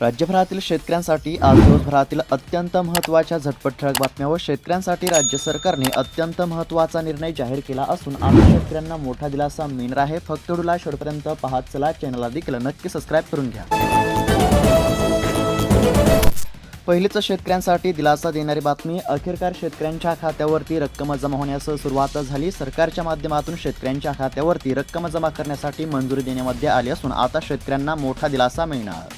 राज्यभरातील शेतकऱ्यांसाठी आज दिवसभरातील अत्यंत महत्त्वाच्या झटपट ठळक बातम्या व शेतकऱ्यांसाठी राज्य सरकारने अत्यंत महत्त्वाचा निर्णय जाहीर केला असून आता शेतकऱ्यांना मोठा दिलासा मिळणार आहे. फक्त डुला शेवटपर्यंत पाहत चला. चॅनलला देखील नक्की सबस्क्राईब करून घ्या. पहिलीच शेतकऱ्यांसाठी दिलासा देणारी बातमी अखेरकार शेतकऱ्यांच्या खात्यावरती रक्कम जमा होण्यास सुरुवात झाली. सरकारच्या माध्यमातून शेतकऱ्यांच्या खात्यावरती रक्कम जमा करण्यासाठी मंजुरी देण्यामध्ये आली असून आता शेतकऱ्यांना मोठा दिलासा मिळणार.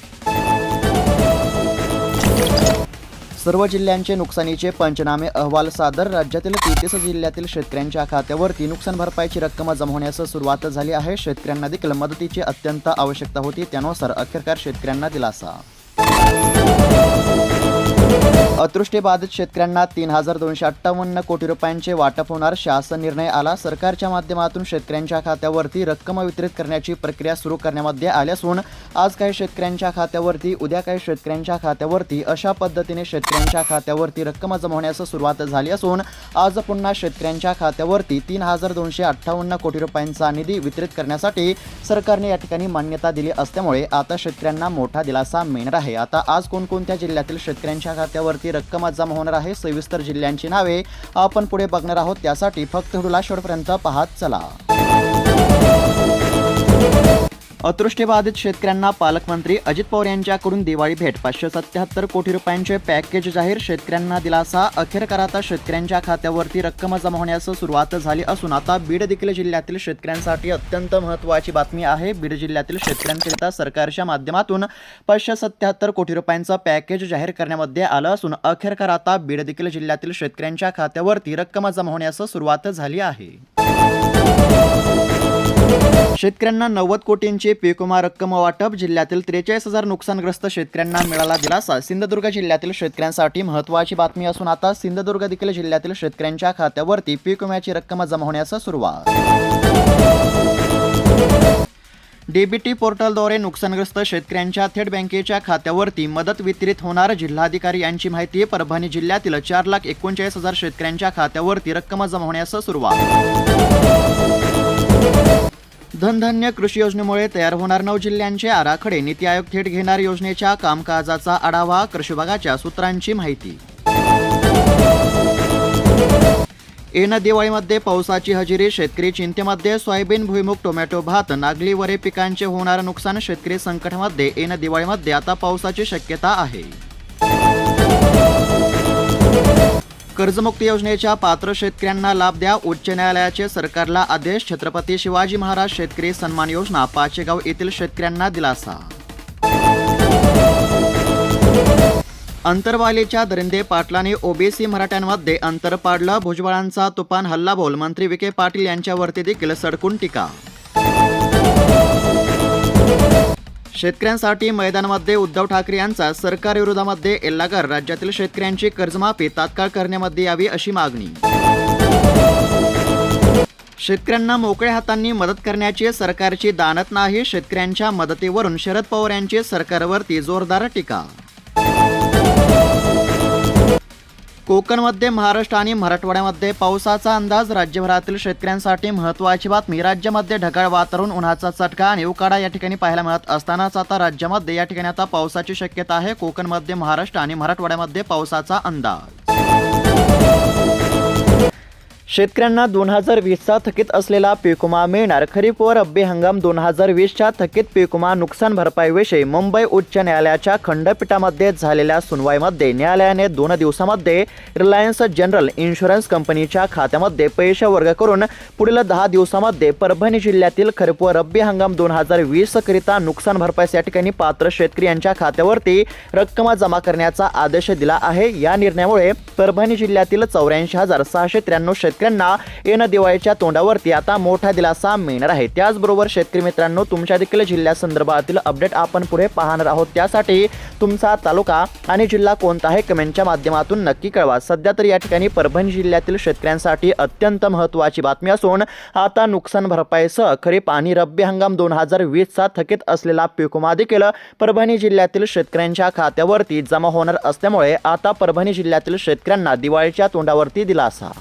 सर्व जिल्ह्यांचे नुकसानीचे पंचनामे अहवाल सादर राज्यातील तेहतीस जिल्ह्यातील शेतकऱ्यांच्या खात्यावरती नुकसान भरपाईची रक्कम जमा होण्यास सुरुवात झाली आहे. शेतकऱ्यांना देखील मदतीची अत्यंत आवश्यकता होती. त्यानुसार अखेरकार शेतकऱ्यांना दिलासा. अतृष्टीबाधित शेतकऱ्यांना तीन हजार दोनशे अठ्ठावन्न कोटी रुपयांचे वाटप होणार. शासन निर्णय आला. सरकारच्या माध्यमातून शेतकऱ्यांच्या खात्यावरती रक्कम वितरित करण्याची प्रक्रिया सुरू करण्यामध्ये आली असून आज काही शेतकऱ्यांच्या खात्यावरती उद्या काही शेतकऱ्यांच्या खात्यावरती अशा पद्धतीने शेतकऱ्यांच्या खात्यावरती रक्कम जमा होण्यास सुरुवात झाली असून आज पुन्हा शेतकऱ्यांच्या खात्यावरती तीन हजार दोनशे अठ्ठावन्न कोटी रुपयांचा निधी वितरित करण्यासाठी सरकारने या ठिकाणी मान्यता दिली असल्यामुळे आता शेतकऱ्यांना मोठा दिलासा मिळणार आहे. आता आज कोणकोणत्या जिल्ह्यातील शेतकऱ्यांच्या खात्यावरती रक्कम जमा होणार आहे. सविस्तर जिल्ह्यांची नावे आपण पुढे बघणार आहोत. त्यासाठी फक्त हुडुला शेवटपर्यंत पाहत चला. अतृष्टीबाधित शेतकऱ्यांना पालकमंत्री अजित पवार यांच्याकडून दिवाळी भेट. पाचशे सत्याहत्तर कोटी रुपयांचे पॅकेज जाहीर. शेतकऱ्यांना दिलासा. अखेर आता शेतकऱ्यांच्या खात्यावरती रक्कम जमा होण्यास सुरुवात झाली असून आता बीड देखील जिल्ह्यातील शेतकऱ्यांसाठी अत्यंत महत्त्वाची बातमी आहे. बीड जिल्ह्यातील शेतकऱ्यांकरिता सरकारच्या माध्यमातून पाचशे सत्याहत्तर कोटी रुपयांचं पॅकेज जाहीर करण्यामध्ये आलं असून अखेरकार आता बीड देखील जिल्ह्यातील शेतकऱ्यांच्या खात्यावरती रक्कम जमा होण्यास सुरुवात झाली आहे. शेतकऱ्यांना नव्वद कोटींची पीक विमा रक्कम वाटप जिल्ह्यातील त्रेचाळीस हजार नुकसानग्रस्त शेतकऱ्यांना मिळाला दिलासा. सिंधुदुर्ग जिल्ह्यातील शेतकऱ्यांसाठी महत्त्वाची बातमी असून आता सिंधुदुर्ग देखील जिल्ह्यातील शेतकऱ्यांच्या खात्यावरती पीक विम्याची रक्कम जमा होण्यास सुरुवात. डीबीटी पोर्टलद्वारे नुकसानग्रस्त शेतकऱ्यांच्या थेट बँकेच्या खात्यावरती मदत वितरित होणार जिल्हाधिकारी यांची माहिती परभणी जिल्ह्यातील चार लाख एकोणचाळीस हजार शेतकऱ्यांच्या खात्यावरती रक्कम जमा होण्यास सुरुवात. धनधान्य कृषी योजनेमुळे तयार होणार नऊ जिल्ह्यांचे आराखडे. नीती आयोग थेट घेणार योजनेच्या कामकाजाचा आढावा कृषी विभागाच्या सूत्रांची माहिती. येणं दिवाळीमध्ये पावसाची हजेरी शेतकरी चिंतेमध्ये सोयाबीन भुईमुग टोमॅटो भात नागली वरे पिकांचे होणार नुकसान शेतकरी संकटामध्ये येणं दिवाळीमध्ये आता पावसाची शक्यता आहे. कर्जमुक्ती योजनेच्या पात्र शेतकऱ्यांना लाभ द्या. उच्च न्यायालयाचे सरकारला आदेश. छत्रपती शिवाजी महाराज शेतकरी सन्मान योजना पाचेगाव येथील शेतकऱ्यांना दिलासा. अंतरवालीच्या दरिंदे पाटलांनी ओबीसी मराठ्यांमध्ये अंतर पाडलं. भुजबळांचा तुफान हल्लाबोल मंत्री विखे पाटील यांच्यावरती देखील सडकून टीका. शेतकऱ्यांसाठी मैदानामध्ये उद्धव ठाकरे यांचा सरकार विरोधामध्ये एल्लागार. राज्यातील शेतकऱ्यांची कर्जमाफी तात्काळ करण्यामध्ये यावी अशी मागणी. शेतकऱ्यांना मोकळ्या हातांनी मदत करण्याची सरकारची दानत नाही. शेतकऱ्यांच्या मदतीवरून शरद पवार यांची सरकारवरती जोरदार टीका. कोकणमध्ये महाराष्ट्र आणि मराठवाड्यामध्ये पावसाचा अंदाज राज्यभरातील शेतकऱ्यांसाठी महत्त्वाची बातमी. राज्यामध्ये ढगाळ वातावरण उन्हाचा चटका आणि उकाडा या ठिकाणी पाहायला मिळत असतानाच आता राज्यामध्ये या ठिकाणी आता पावसाची शक्यता आहे. कोकणमध्ये महाराष्ट्र आणि मराठवाड्यामध्ये पावसाचा अंदाज. शेतकऱ्यांना दोन हजार वीसचा थकीत असलेला पीकुमा मिळणार. खरीप व रब्बी हंगाम दोन हजार वीसच्या थकीत पीकुमा नुकसान भरपाईविषयी मुंबई उच्च न्यायालयाच्या खंडपीठामध्ये झालेल्या सुनवाईमध्ये न्यायालयाने दोन दिवसामध्ये रिलायन्स जनरल इन्शुरन्स कंपनीच्या खात्यामध्ये पैसे वर्ग करून पुढील दहा दिवसामध्ये परभणी जिल्ह्यातील खरीप व रब्बी हंगाम दोन हजार वीसकरिता नुकसान भरपाईस या ठिकाणी पात्र शेतकरी यांच्या खात्यावरती रक्कम जमा करण्याचा आदेश दिला आहे. या निर्णयामुळे परभणी जिल्ह्यातील चौऱ्याऐंशी हजार सहाशे त्र्याण्णव शेतकऱ्यांना येणं दिवाळीच्या तोंडावरती आता मोठा दिलासा मिळणार आहे. त्याचबरोबर शेतकरी मित्रांनो तुमच्या देखील जिल्ह्यासंदर्भातील अपडेट आपण पुढे पाहणार आहोत. त्यासाठी तुमचा तालुका आणि जिल्हा कोणता आहे कमेंटच्या माध्यमातून नक्की कळवा. सध्या तर या ठिकाणी परभणी जिल्ह्यातील शेतकऱ्यांसाठी अत्यंत महत्त्वाची बातमी असून आता नुकसान भरपाईसह खरीप आणि रब्बी हंगाम दोन हजार वीसचा थकीत असलेला पीक देखील परभणी जिल्ह्यातील शेतकऱ्यांच्या खात्यावरती जमा होणार असल्यामुळे आता परभणी जिल्ह्यातील शेतकऱ्यांना दिवाळीच्या तोंडावरती दिलासा.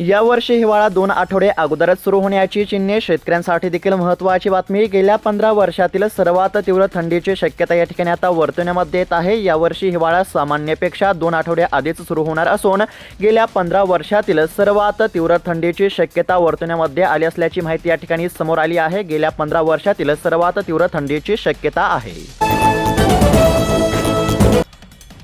यावर्षी हिवाळा दोन आठवडे अगोदरच सुरू होण्याची चिन्हे शेतकऱ्यांसाठी देखील महत्त्वाची बातमी. गेल्या पंधरा वर्षातील सर्वात तीव्र थंडीची शक्यता या ठिकाणी आता वर्तवण्यामध्ये येत आहे. यावर्षी हिवाळा सामान्यपेक्षा दोन आठवडे आधीच सुरू होणार असून गेल्या पंधरा वर्षातील सर्वात तीव्र थंडीची शक्यता वर्तवण्यामध्ये आली असल्याची माहिती या ठिकाणी समोर आली आहे. गेल्या पंधरा वर्षातील सर्वात तीव्र थंडीची शक्यता आहे.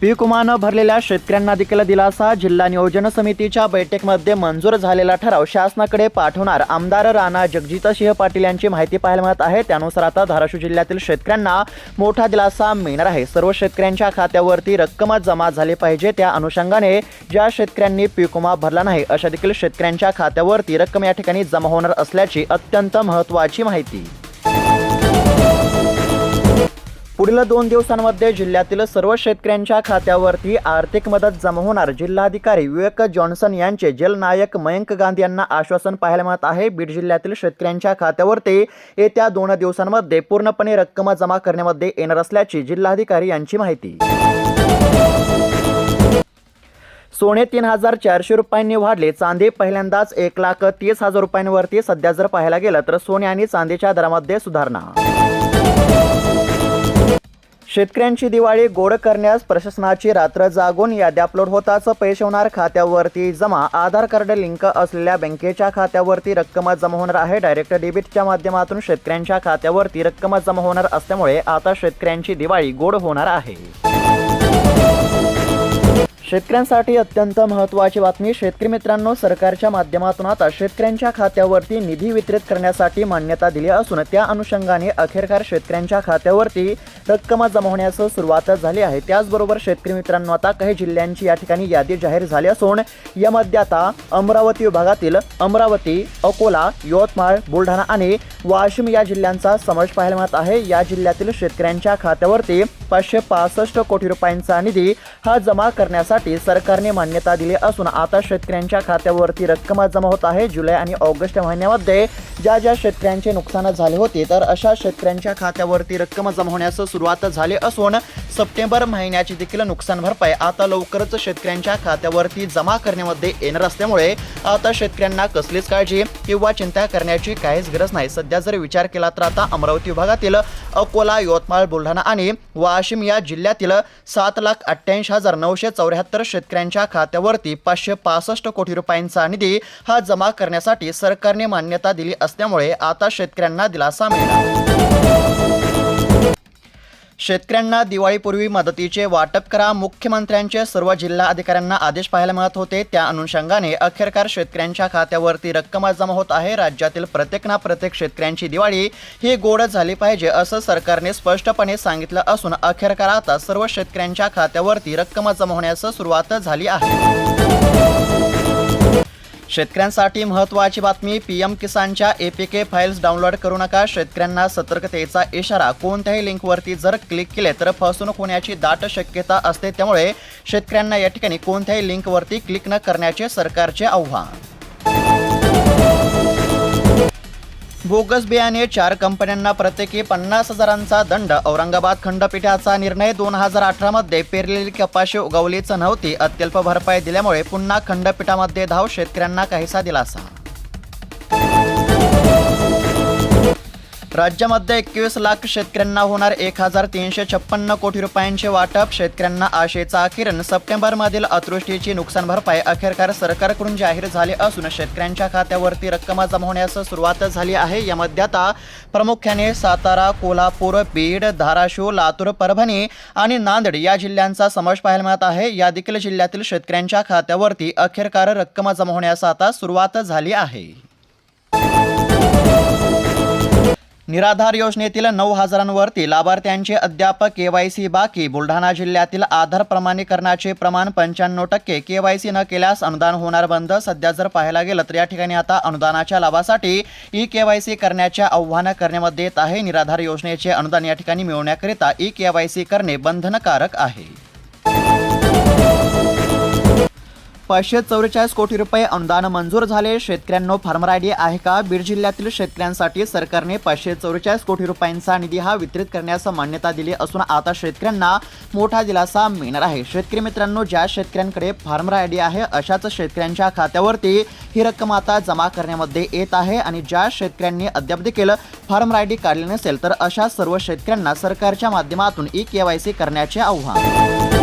पीक विमा भरलेल्या शेतकऱ्यांना देखील दिलासा. जिल्हा नियोजन समितीच्या बैठकीमध्ये मंजूर झालेला ठराव शासनाकडे पाठवणार आमदार राणा जगजितसिंह पाटील यांची माहिती पाहायला मिळत आहे. त्यानुसार आता धाराशिव जिल्ह्यातील शेतकऱ्यांना मोठा दिलासा मिळणार आहे. सर्व शेतकऱ्यांच्या खात्यावरती रक्कम जमा झाली पाहिजे. त्या अनुषंगाने ज्या शेतकऱ्यांनी पीक विमा भरला नाही अशा देखील शेतकऱ्यांच्या खात्यावरती रक्कम या ठिकाणी जमा होणार असल्याची अत्यंत महत्त्वाची माहिती. पुढील दोन दिवसांमध्ये जिल्ह्यातील सर्व शेतकऱ्यांच्या खात्यावरती आर्थिक मदत जमा होणार. जिल्हाधिकारी विवेक जॉन्सन यांचे जलनायक मयंक गांधी यांना आश्वासन पाहायला मिळत आहे. बीड जिल्ह्यातील शेतकऱ्यांच्या खात्यावरती येत्या दोन दिवसांमध्ये पूर्णपणे रक्कम जमा करण्यामध्ये येणार असल्याची जिल्हाधिकारी यांची माहिती. सोने तीन हजार चारशे रुपयांनी वाढले. चांदी पहिल्यांदाच एक लाख तीस हजार रुपयांवरती सध्या जर पाहायला गेलं तर सोने आणि चांदीच्या दरामध्ये सुधारणा. शेतकऱ्यांची दिवाळी गोड करण्यास प्रशासनाची रात्र जागून यादी अपलोड होताच पैसे होणार खात्यावरती. जमा आधार कार्ड लिंक असलेल्या बँकेच्या खात्यावरती रक्कम जमा होणार आहे. डायरेक्ट डेबिटच्या माध्यमातून शेतकऱ्यांच्या खात्यावरती रक्कम जमा होणार असल्यामुळे आता शेतकऱ्यांची दिवाळी गोड होणार आहे. शेतकऱ्यांसाठी अत्यंत महत्त्वाची बातमी शेतकरी मित्रांनो सरकारच्या माध्यमातून आता शेतकऱ्यांच्या खात्यावरती निधी वितरित करण्यासाठी मान्यता दिली असून त्या अनुषंगाने अखेरकार शेतकऱ्यांच्या खात्यावरती रक्कम जमा होण्यास सुरुवात झाली आहे. त्याचबरोबर शेतकरी मित्रांनो आता काही जिल्ह्यांची या ठिकाणी यादी जाहीर झाली असून यामध्ये आता अमरावती विभागातील अमरावती अकोला यवतमाळ बुलढाणा आणि वाशिम या जिल्ह्यांचा समावेश पाहायला मिळत आहे. या जिल्ह्यातील शेतकऱ्यांच्या खात्यावरती पाचशे पासष्ट कोटी रुपयांचा निधी हा जमा करण्यासाठी सरकारने मान्यता दिली असून आता शेतकऱ्यांच्या खात्यावरती रक्कम जमा होत आहे. जुलै आणि ऑगस्ट महिन्यामध्ये ज्या ज्या शेतकऱ्यांचे नुकसान झाले होते तर अशा शेतकऱ्यांच्या खात्यावरती रक्कम जमा होण्यास सुरुवात झाली असून सप्टेंबर महिन्याची देखील नुकसान भरपाई आता लवकरच शेतकऱ्यांच्या खात्यावरती जमा करण्यामध्ये येणार असल्यामुळे आता शेतकऱ्यांना कसलीच काळजी किंवा चिंता करण्याची काहीच गरज नाही. सध्या जर विचार केला तर आता अमरावती विभागातील अकोला यवतमाळ बुलढाणा आणि वाशिम या जिल्ह्यातील सात लाख अठ्ठ्याऐंशी हजार नऊशे चौऱ्याहत्तर शेतकऱ्यांच्या खात्यावरती पाचशे पासष्ट कोटी रुपयांचा निधी हा जमा करण्यासाठी सरकारने मान्यता दिली असल्यामुळे आता शेतकऱ्यांना दिलासा मिळणार. शेतकऱ्यांना दिवाळीपूर्वी मदतीचे वाटप करा. मुख्यमंत्र्यांचे सर्व जिल्हा अधिकाऱ्यांना आदेश पाहायला मिळत होते. त्या अनुषंगाने अखेरकार शेतकऱ्यांच्या खात्यावरती रक्कम जमा होत आहे. राज्यातील प्रत्येक ना प्रत्येक शेतकऱ्यांची दिवाळी ही गोड झाली पाहिजे असं सरकारने स्पष्टपणे सांगितलं असून अखेरकार आता सर्व शेतकऱ्यांच्या खात्यावरती रक्कम जमा होण्यास सुरुवात झाली आहे. शेतकऱ्यांसाठी महत्त्वाची बातमी पीएम किसानच्या एपीके फाईल्स डाउनलोड करू नका. शेतकऱ्यांना सतर्कतेचा इशारा. कोणत्याही लिंकवरती जर क्लिक केले तर फसवणूक होण्याची दाट शक्यता असते. त्यामुळे शेतकऱ्यांना या ठिकाणी कोणत्याही लिंकवरती क्लिक न करण्याचे सरकारचे आव्हान. बोगस बियाणे चार कंपन्यांना प्रत्येकी पन्नास हजारांचा दंड. औरंगाबाद खंडपीठाचा निर्णय दोन हजार अठरामध्ये पेरलेली कपाशी उगवलीच नव्हती. अत्यल्प भरपाई दिल्यामुळे पुन्हा खंडपीठामध्ये धाव शेतकऱ्यांना काहीसा दिलासा. राज्यामध्ये एकवीस लाख शेतकऱ्यांना होणार एक हजार तीनशे छप्पन्न कोटी रुपयांचे वाटप. शेतकऱ्यांना आशेचा किरण. सप्टेंबरमधील अतृष्टीची नुकसान भरपाई अखेरकार सरकारकडून जाहीर झाली असून शेतकऱ्यांच्या खात्यावरती रक्कम जमा होण्यास सुरुवात झाली आहे. यामध्ये आता प्रामुख्याने सातारा कोल्हापूर बीड धाराशिव लातूर परभणी आणि नांदेड या जिल्ह्यांचा समावेश पाहायला मिळत आहे. या देखील जिल्ह्यातील शेतकऱ्यांच्या खात्यावरती अखेरकार रक्कम जमा होण्यास आता सुरुवात झाली आहे. निराधार योजनेतील नऊ हजारांवरती लाभार्थ्यांचे अद्याप के वाय सी बाकी. बुलढाणा जिल्ह्यातील आधार प्रमाणीकरणाचे प्रमाण पंच्याण्णव टक्के. के वाय सी न केल्यास अनुदान होणार बंद. सध्या जर पाहायला गेलं तर या ठिकाणी आता अनुदानाच्या लाभासाठी ई के वाय सी करण्याचे आव्हान करण्यामध्ये येत आहे. निराधार योजनेचे अनुदान या ठिकाणी मिळवण्याकरिता ई के वाय सी करणे बंधनकारक आहे. पाचशे चौवेचाळीस कोटी रुपये अनुदान मंजूर झाले. शेतकऱ्यांनो फार्मर आयडी आहे का? बीड जिल्ह्यातील शेतकऱ्यांसाठी सरकारने पाचशे चौवेचाळीस कोटी रुपयांचा निधी हा वितरित करण्यास मान्यता दिली असून आता शेतकऱ्यांना मोठा दिलासा मिळणार आहे. शेतकरी मित्रांनो ज्या शेतकऱ्यांकडे फार्मर आयडी आहे अशाच शेतकऱ्यांच्या खात्यावरती ही रक्कम आता जमा करण्यामध्ये येत आहे आणि ज्या शेतकऱ्यांनी अद्याप देखील फार्मर आयडी काढली नसेल तर अशा सर्व शेतकऱ्यांना सरकारच्या माध्यमातून ई केवायसी करण्याचे आव्हान.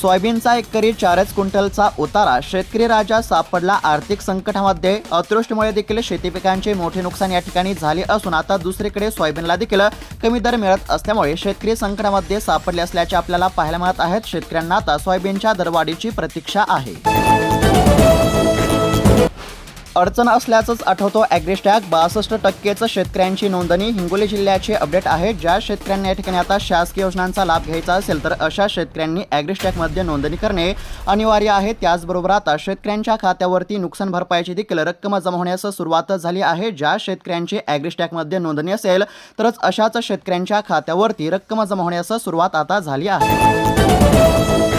सोयाबीनचा एकरी चारच क्विंटलचा उतारा. शेतकरी राजा सापडला. आर्थिक संकटामध्ये अतिवृष्टीमुळे देखील शेती पिकांचे मोठे नुकसान या ठिकाणी झाले असून आता दुसरीकडे सोयाबीनला देखील कमी दर मिळत असल्यामुळे शेतकरी संकटामध्ये सापडले असल्याचे आपल्याला पाहायला मिळत आहेत. शेतकऱ्यांना आता सोयाबीनच्या दरवाढीची प्रतीक्षा आहे. अडचण असल्याचंच आठवतो ॲग्रिस्टॅग. बासष्ट टक्केचं शेतकऱ्यांची नोंदणी हिंगोली जिल्ह्याचे अपडेट आहे. ज्या शेतकऱ्यांना या ठिकाणी आता शासकीय योजनांचा लाभ घ्यायचा असेल तर अशा शेतकऱ्यांनी ॲग्रिस्टॅगमध्ये नोंदणी करणे अनिवार्य आहे. त्याचबरोबर आता शेतकऱ्यांच्या खात्यावरती नुकसान भरपाईची देखील रक्कम जमा होण्यास सुरुवात झाली आहे. ज्या शेतकऱ्यांची ॲग्रिस्टॅगमध्ये नोंदणी असेल तरच अशाच शेतकऱ्यांच्या खात्यावरती रक्कम जमा होण्यास सुरुवात आता झाली आहे.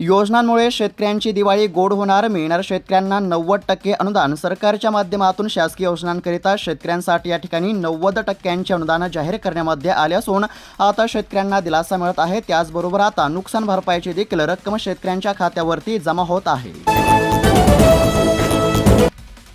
योजनांमुळे शेतकऱ्यांची दिवाळी गोड होणार मिळणार शेतकऱ्यांना नव्वद टक्के अनुदान. सरकारच्या माध्यमातून शासकीय योजनांकरिता शेतकऱ्यांसाठी या ठिकाणी नव्वद टक्क्यांचे अनुदान जाहीर करण्यामध्ये आले असून आता शेतकऱ्यांना दिलासा मिळत आहे. त्याचबरोबर आता नुकसान भरपाईची देखील रक्कम शेतकऱ्यांच्या खात्यावरती जमा होत आहे.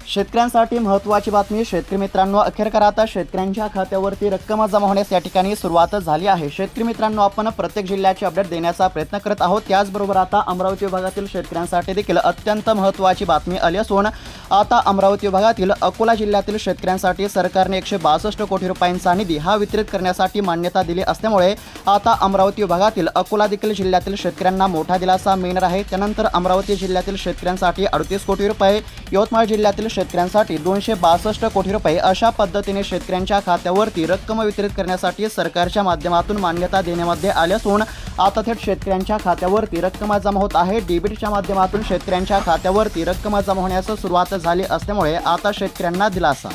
शेतकऱ्यांसाठी महत्त्वाची बातमी शेतकरी मित्रांनो अखेरकर आता शेतकऱ्यांच्या खात्यावरती रक्कम जमा होण्यास या ठिकाणी सुरुवात झाली आहे. शेतकरी मित्रांनो आपण प्रत्येक जिल्ह्याचे अपडेट देण्याचा प्रयत्न करत आहोत. त्याचबरोबर आता अमरावती विभागातील शेतकऱ्यांसाठी देखील अत्यंत महत्त्वाची बातमी आली असून आता अमरावती विभागातील अकोला जिल्ह्यातील शेतकऱ्यांसाठी सरकारने एकशे बासष्ट कोटी रुपयांचा निधी हा वितरित करण्यासाठी मान्यता दिली असल्यामुळे आता अमरावती विभागातील अकोला देखील जिल्ह्यातील शेतकऱ्यांना मोठा दिलासा मिळणार आहे. त्यानंतर अमरावती जिल्ह्यातील शेतकऱ्यांसाठी अडतीस कोटी रुपये यवतमाळ जिल्ह्यातील शेतकऱ्यांसाठी दोनशे बासष्ट कोटी रुपये अशा पद्धतीने शेतकऱ्यांच्या खात्यावरती रक्कम वितरित करण्यासाठी सरकारच्या माध्यमातून मान्यता देण्यामध्ये आली असून आता थेट शेतकऱ्यांच्या खात्यावरती रक्कम जमा होत आहे. डीबीटीच्या माध्यमातून शेतकऱ्यांच्या खात्यावरती रक्कम जमा होण्यास सुरुवात झाली असल्यामुळे आता शेतकऱ्यांना दिलासा.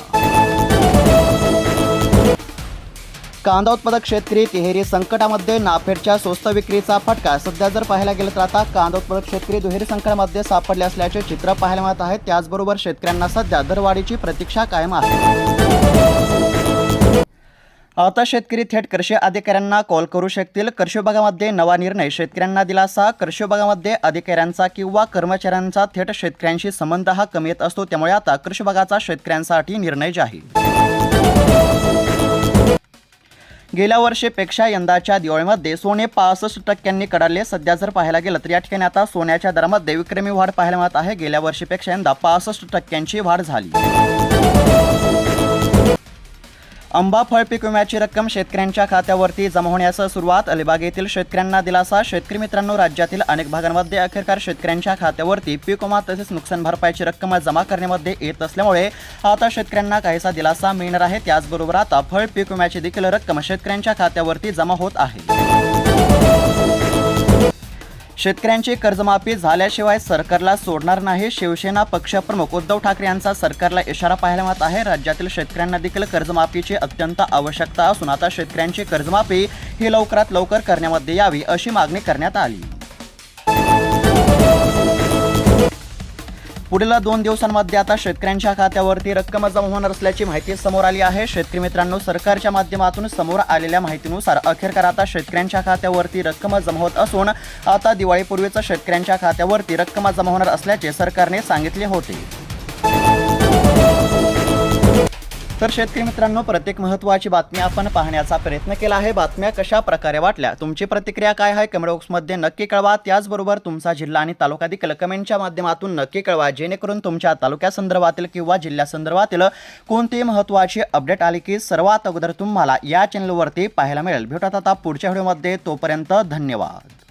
कांदा उत्पादक शेतकरी तिहेरी संकटामध्ये नाफेडच्या स्वस्त विक्रीचा फटका. सध्या जर पाहायला गेलं तर आता कांदा उत्पादक शेतकरी दुहेरी संकटामध्ये सापडले असल्याचे चित्र पाहायला मिळत आहे. त्याचबरोबर शेतकऱ्यांना सध्या दरवाढीची प्रतीक्षा कायम आहे. आता शेतकरी थेट कृषी अधिकाऱ्यांना कॉल करू शकतील. कृषी विभागामध्ये नवा निर्णय. शेतकऱ्यांना दिलासा. कृषी विभागामध्ये अधिकाऱ्यांचा किंवा कर्मचाऱ्यांचा थेट शेतकऱ्यांशी संबंध हा कमी येत असतो. त्यामुळे आता कृषी विभागाचा शेतकऱ्यांसाठी निर्णय जाहीर. गेल्या वर्षीपेक्षा यंदाच्या दिवाळीमध्ये सोने पासष्ट टक्क्यांनी कडाडले सध्या जर पाहायला गेलं तर या ठिकाणी आता सोन्याच्या दरामध्ये विक्रमी वाढ पाहायला मिळत आहे. गेल्या वर्षीपेक्षा यंदा पासष्ट टक्क्यांची वाढ झाली. आंबा फळ पीक विम्याची रक्कम शेतकऱ्यांच्या खात्यावरती जमा होण्यास सुरुवात. अलिबाग येथील शेतकऱ्यांना दिलासा. शेतकरी मित्रांनो राज्यातील अनेक भागांमध्ये अखेरकार शेतकऱ्यांच्या खात्यावरती पीक विमा तसेच नुकसान भरपाईची रक्कम जमा करण्यामध्ये येत असल्यामुळे आता शेतकऱ्यांना काहीसा दिलासा मिळणार आहे. त्याचबरोबर आता फळ पीक विम्याची देखील रक्कम शेतकऱ्यांच्या खात्यावरती जमा होत आहे. शेतकऱ्यांची कर्जमाफी झाल्याशिवाय सरकारला सोडणार नाही. शिवसेना पक्षप्रमुख उद्धव ठाकरे यांचा सरकारला इशारा पाहायला मिळत आहे. राज्यातील शेतकऱ्यांना देखील कर्जमाफीची अत्यंत आवश्यकता असून आता शेतकऱ्यांची कर्जमाफी ही लवकरात लवकर करण्यामध्ये यावी अशी मागणी करण्यात आली. पुढील दोन दिवसांमध्ये आता शेतकऱ्यांच्या खात्यावरती रक्कम जमा होणार असल्याची माहिती समोर आली आहे. शेतकरी मित्रांनो सरकारच्या माध्यमातून समोर आलेल्या माहितीनुसार अखेरकार आता शेतकऱ्यांच्या खात्यावरती रक्कम जमा होत असून आता दिवाळीपूर्वीच शेतकऱ्यांच्या खात्यावरती रक्कम जमा होणार असल्याचे सरकारने सांगितले होते. तर शेतकरी मित्रांनो प्रत्येक महत्त्वाची बातमी आपण पाहण्याचा प्रयत्न केला आहे. बातम्या कशा प्रकारे वाटल्या? तुमची प्रतिक्रिया काय आहे? कमेंट बॉक्समध्ये नक्की कळवा. त्याचबरोबर तुमचा जिल्हा आणि तालुका देखील कमेंटच्या माध्यमातून नक्की कळवा. जेणेकरून तुमच्या तालुक्यासंदर्भातील किंवा जिल्ह्यासंदर्भातील कोणतीही महत्त्वाची अपडेट आली की सर्वात अगोदर तुम्हाला या चॅनलवरती पाहायला मिळेल. भेटत आता पुढच्या व्हिडिओमध्ये. तोपर्यंत धन्यवाद.